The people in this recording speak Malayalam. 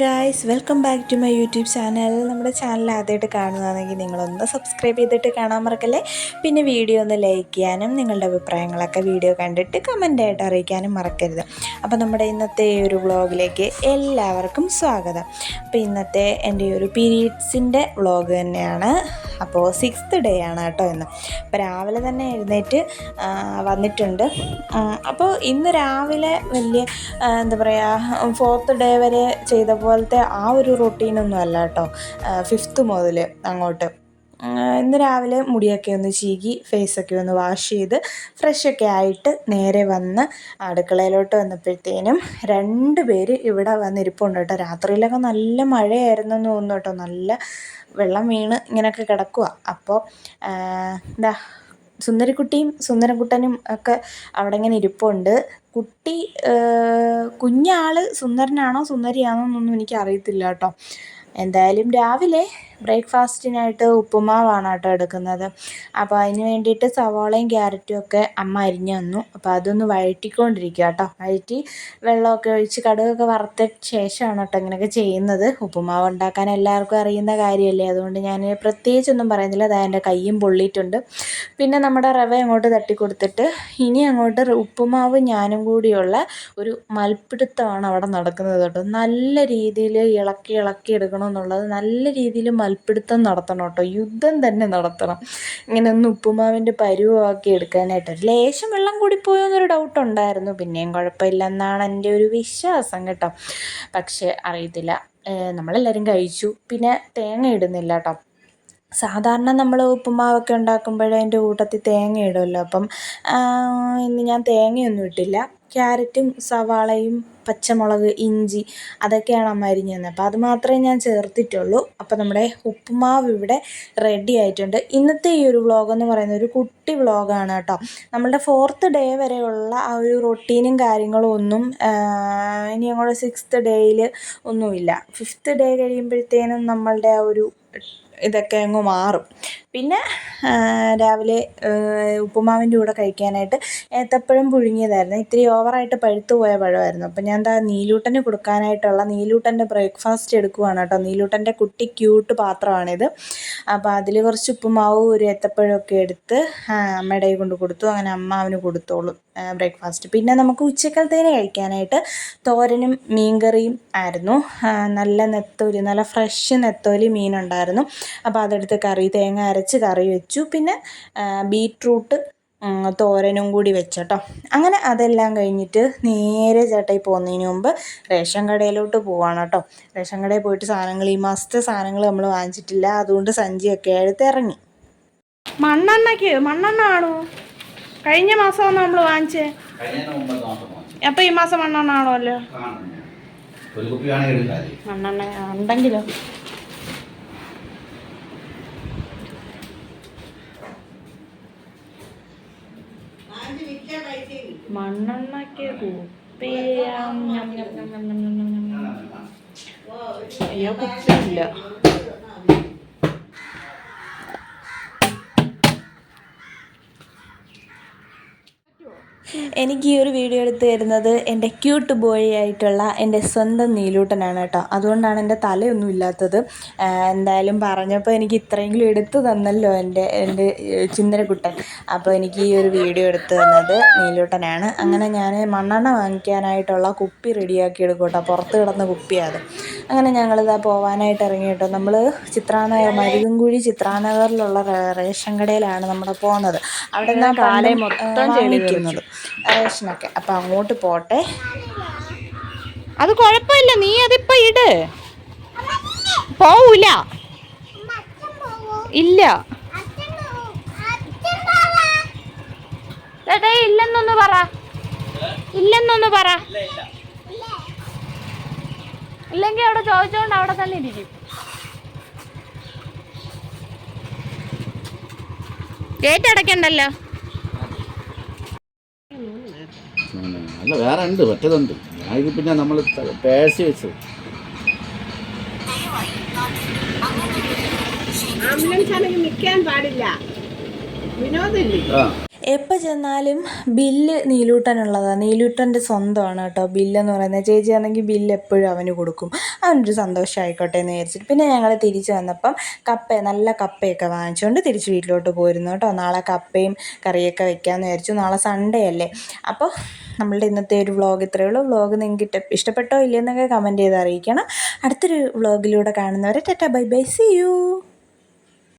Guys welcome back to my YouTube channel നമ്മുടെ ചാനൽ ആദ്യമായിട്ട് കാണുന്നതാണെങ്കിൽ നിങ്ങളൊന്ന് സബ്സ്ക്രൈബ് ചെയ്തിട്ട് കാണാൻ മറക്കല്ലേ? പിന്നെ വീഡിയോ ഒന്ന് ലൈക്ക് ചെയ്യാനും നിങ്ങളുടെ അഭിപ്രായങ്ങളൊക്കെ വീഡിയോ കണ്ടിട്ട് കമന്റായിട്ട് അറിയിക്കാനും മറക്കരുത്. അപ്പോൾ നമ്മുടെ ഇന്നത്തെ ഈ ഒരു വ്ളോഗിലേക്ക് എല്ലാവർക്കും സ്വാഗതം. അപ്പോൾ ഇന്നത്തെ എന്റെ ഒരു പീരീഡ്സിന്റെ വ്ളോഗ് തന്നെയാണ് അപ്പോൾ സിക്സ്ത് ഡേ ആണ് കേട്ടോ ഇന്ന്. അപ്പോൾ രാവിലെ തന്നെ എഴുന്നേറ്റ് വന്നിട്ടുണ്ട്. അപ്പോൾ ഇന്ന് രാവിലെ വലിയ എന്താ പറയുക ഫോർത്ത് ഡേ വരെ ചെയ്ത പോലത്തെ ആ ഒരു റൊട്ടീനൊന്നും അല്ല കേട്ടോ. ഫിഫ്ത്ത് മുതൽ അങ്ങോട്ട്. ഇന്ന് രാവിലെ മുടിയൊക്കെ ഒന്ന് ചീകി ഫേസൊക്കെ ഒന്ന് വാഷ് ചെയ്ത് ഫ്രഷൊക്കെ ആയിട്ട് നേരെ വന്ന് അടുക്കളയിലോട്ട് വന്നപ്പോഴത്തേനും രണ്ട് പേര് ഇവിടെ വന്നിരിപ്പുണ്ട് കേട്ടോ. രാത്രിയിലൊക്കെ നല്ല മഴയായിരുന്നു എന്ന് തോന്നുന്നു കേട്ടോ. നല്ല വെള്ളം വീണ് ഇങ്ങനെയൊക്കെ കിടക്കുക അപ്പോൾ എന്താ സുന്ദരിക്കുട്ടിയും സുന്ദരൻകുട്ടനും ഒക്കെ അവിടെ ഇങ്ങനെ ഇരിപ്പുണ്ട്. കുട്ടി കുഞ്ഞാൾ സുന്ദരനാണോ സുന്ദരിയാണോ എന്നൊന്നും എനിക്ക് അറിയത്തില്ല കേട്ടോ. എന്തായാലും രാവിലെ ബ്രേക്ക്ഫാസ്റ്റിനായിട്ട് ഉപ്പുമാവാണ് കേട്ടോ എടുക്കുന്നത്. അപ്പോൾ അതിന് വേണ്ടിയിട്ട് സവാളയും ക്യാരറ്റും ഒക്കെ അമ്മ അരിഞ്ഞു തന്നു. അപ്പോൾ അതൊന്ന് വഴറ്റിക്കൊണ്ടിരിക്കുക കേട്ടോ. വഴറ്റി വെള്ളമൊക്കെ ഒഴിച്ച് കടുകൊക്കെ വറുത്ത ശേഷമാണ് കേട്ടോ ഇങ്ങനെയൊക്കെ ചെയ്യുന്നത്. ഉപ്പുമാവ് ഉണ്ടാക്കാൻ എല്ലാവർക്കും അറിയുന്ന കാര്യമല്ലേ? അതുകൊണ്ട് ഞാൻ പ്രത്യേകിച്ചൊന്നും പറയുന്നില്ല. അതായത് എന്റെ കയ്യും പൊള്ളിയിട്ടുണ്ട്. പിന്നെ നമ്മുടെ റവ അങ്ങോട്ട് തട്ടി കൊടുത്തിട്ട് ഇനി അങ്ങോട്ട് ഉപ്പുമാവ് ഞാനും കൂടിയുള്ള ഒരു മൽപ്പിടുത്തമാണ് അവിടെ നടക്കുന്നത് കേട്ടോ. നല്ല രീതിയിൽ ഇളക്കി ഇളക്കി എടുക്കണമെന്നുള്ളത് നല്ല രീതിയിൽ മൽപ്പിടുത്തം നടത്തണം കേട്ടോ. യുദ്ധം തന്നെ നടത്തണം. ഇങ്ങനെ ഒന്ന് ഉപ്പുമാവിന്റെ പരുവമാക്കി എടുക്കാനായിട്ട് ലേശം വെള്ളം കൂടിപ്പോയോ എന്നൊരു ഡൗട്ട് ഉണ്ടായിരുന്നു. പിന്നെയും കുഴപ്പമില്ലെന്നാണ് എന്റെ ഒരു വിശ്വാസം കേട്ടോ. പക്ഷേ അറിയത്തില്ല. നമ്മളെല്ലാവരും കഴിച്ചു. പിന്നെ തേങ്ങ ഇടുന്നില്ല കേട്ടോ. സാധാരണ നമ്മൾ ഉപ്പുമാവൊക്കെ ഉണ്ടാക്കുമ്പോഴേ അതിന്റെ കൂട്ടത്തിൽ തേങ്ങ ഇടുമല്ലോ. അപ്പം ഇന്ന് ഞാൻ തേങ്ങയൊന്നും ഇട്ടില്ല. ക്യാരറ്റും സവാളയും പച്ചമുളക് ഇഞ്ചി അതൊക്കെയാണ് അമ്മ അരിഞ്ഞു തന്നത്. അപ്പോൾ അത് മാത്രമേ ഞാൻ ചേർത്തിട്ടുള്ളൂ. അപ്പോൾ നമ്മുടെ ഉപ്പുമാവ് ഇവിടെ റെഡി ആയിട്ടുണ്ട്. ഇന്നത്തെ ഈ ഒരു വ്ളോഗ് എന്ന് പറയുന്നത് ഒരു കുട്ടി വ്ളോഗാണ് കേട്ടോ. നമ്മളുടെ ഫോർത്ത് ഡേ വരെയുള്ള ആ ഒരു റൊട്ടീനും കാര്യങ്ങളും ഒന്നും ഇനി അങ്ങോട്ട് സിക്സ്ത് ഡേയിൽ ഒന്നുമില്ല. ഫിഫ്ത്ത് ഡേ കഴിയുമ്പോഴത്തേനും നമ്മളുടെ ആ ഒരു ഇതൊക്കെ അങ്ങ് മാറും. പിന്നെ രാവിലെ ഉപ്പുമാവിന്റെ കൂടെ കഴിക്കാനായിട്ട് ഏത്തപ്പഴം പുഴുങ്ങിയതായിരുന്നു. ഇത്തിരി ഓവറായിട്ട് പഴുത്തു പോയ പഴമായിരുന്നു. അപ്പം ഞാൻ എന്താ നീലൂട്ടന് കൊടുക്കാനായിട്ടുള്ള നീലൂട്ടന്റെ ബ്രേക്ക്ഫാസ്റ്റ് എടുക്കുവാണ് കേട്ടോ. നീലൂട്ടന്റെ കുട്ടി ക്യൂട്ട് പാത്രമാണിത്. അപ്പോൾ അതിൽ കുറച്ച് ഉപ്പുമാവും ഒരു ഏത്തപ്പഴമൊക്കെ എടുത്ത് അമ്മയുടെ കൈ കൊണ്ട് കൊടുത്തു. അങ്ങനെ അമ്മ അവന് കൊടുത്തോളും ബ്രേക്ക്ഫാസ്റ്റ്. പിന്നെ നമുക്ക് ഉച്ചക്കലത്തേന് കഴിക്കാനായിട്ട് തോരനും മീൻകറിയും ആയിരുന്നു. നല്ല നെത്തോലി നല്ല ഫ്രഷ് നെത്തോലി മീനുണ്ടായിരുന്നു. അപ്പോൾ അതെടുത്ത് കറി തേങ്ങ അരച്ച് കറി വെച്ചു. പിന്നെ ബീട്രൂട്ട് തോരനും കൂടി വെച്ചോട്ടോ അങ്ങനെ അതെല്ലാം കഴിഞ്ഞിട്ട് നേരെ ചേട്ടായി പോകുന്നതിന് മുമ്പ് റേഷൻ കടയിലോട്ട് പോവാണ് കേട്ടോ. റേഷൻ കടയിൽ പോയിട്ട് സാധനങ്ങൾ ഈ മാസത്തെ സാധനങ്ങൾ നമ്മൾ വാങ്ങിച്ചിട്ടില്ല. അതുകൊണ്ട് സഞ്ചിയൊക്കെ എടുത്ത് ഇറങ്ങി. മണ്ണെണ്ണയ്ക്ക് മണ്ണെണ്ണ ആണോ? കഴിഞ്ഞ മാസമാണ് നമ്മൾ വാങ്ങിച്ചേ? അപ്പൊ ഈ മാസം മണ്ണെണ്ണ ആണോ അല്ലോ? മണ്ണെണ്ണ ഉണ്ടെങ്കിലോ? മണ്ണെണ്ണയ്ക്ക് കുപ്പിയാ അയ്യോ കുപ്പിയില്ല. എനിക്ക് ഈ ഒരു വീഡിയോ എടുത്ത് തരുന്നത് എന്റെ ക്യൂട്ട് ബോയ് ആയിട്ടുള്ള എന്റെ സ്വന്തം നീലൂട്ടനാണ് കേട്ടോ. അതുകൊണ്ടാണ് എന്റെ തലയൊന്നും ഇല്ലാത്തത്. എന്തായാലും പറഞ്ഞപ്പോൾ എനിക്ക് ഇത്രയെങ്കിലും എടുത്തു തന്നല്ലോ എന്റെ എന്റെ ചിന്തനക്കുട്ടൻ. അപ്പോൾ എനിക്ക് ഈ ഒരു വീഡിയോ എടുത്തു തന്നത് നീലൂട്ടനാണ്. അങ്ങനെ ഞാൻ മണ്ണെണ്ണ വാങ്ങിക്കാനായിട്ടുള്ള കുപ്പി റെഡിയാക്കി എടുക്കും കേട്ടോ. പുറത്ത് കിടന്ന കുപ്പിയാണ് അങ്ങനെ ഞങ്ങളിതാ പോവാനായിട്ട് ഇറങ്ങി കേട്ടോ. നമ്മൾ ചിത്രാനഗർ മരുകൻകുഴി ചിത്രാനഗറിലുള്ള റേഷൻ കടയിലാണ് നമ്മുടെ പോകുന്നത് അവിടെ നിന്നാണ് കാലേ മൊത്തം ആ, ചെളി വാങ്ങിക്കുന്നത്. റേഷനൊക്കെ അപ്പം അങ്ങോട്ട് പോട്ടെ. അത് കുഴപ്പമില്ല. നീ അതിപ്പോൾ ഇട്. പോവൂല. ഇല്ല. ഇല്ലെന്നൊന്ന് പറ. ഇല്ലെന്നൊന്ന് പറ. ഇല്ലെങ്കിൽ അവിടെ ചോദിച്ചോണ്ട് അവിടെ തന്നെ ഇരിക്കും. ഗേറ്റ് അടയ്ക്കണ്ടല്ലോ. അല്ല വേറെ ഉണ്ട് മറ്റേതുണ്ട്. ഞാൻ ഇത് പിന്നെ നമ്മൾ പേഴ്സി വെച്ചത് ആംബുലൻസ് ആണെങ്കിൽ നിൽക്കാൻ പാടില്ല. വിനോദില്ലേ ആ. എപ്പോൾ ചെന്നാലും ബില്ല് നീലൂട്ടനുള്ളതാണ് നീലൂട്ടന്റെ സ്വന്തമാണ് കേട്ടോ ബില്ലെന്ന് പറയുന്നത്. ചേച്ചിയാണെങ്കിൽ ബില്ല് എപ്പോഴും അവന് കൊടുക്കും. അവനൊരു സന്തോഷമായിക്കോട്ടെ എന്ന് വിചാരിച്ചിട്ട്. പിന്നെ ഞങ്ങൾ തിരിച്ച് വന്നപ്പം കപ്പ നല്ല കപ്പയൊക്കെ വാങ്ങിച്ചുകൊണ്ട് തിരിച്ച് വീട്ടിലോട്ട് പോയിരുന്നു കേട്ടോ. നാളെ കപ്പയും കറിയൊക്കെ വെക്കാമെന്ന് വിചാരിച്ചു. നാളെ സൺഡേ അല്ലേ? അപ്പോൾ നമ്മളുടെ ഇന്നത്തെ ഒരു വ്ളോഗ് ഇത്രയേ ഉള്ളൂ. വ്ളോഗ് നിങ്ങൾക്ക് ഇഷ്ടപ്പെട്ടോ ഇല്ലയെന്നൊക്കെ കമന്റ് ചെയ്ത് അറിയിക്കണം. അടുത്തൊരു വ്ളോഗിലൂടെ കാണുന്നവരെ tata. Bye bye. See you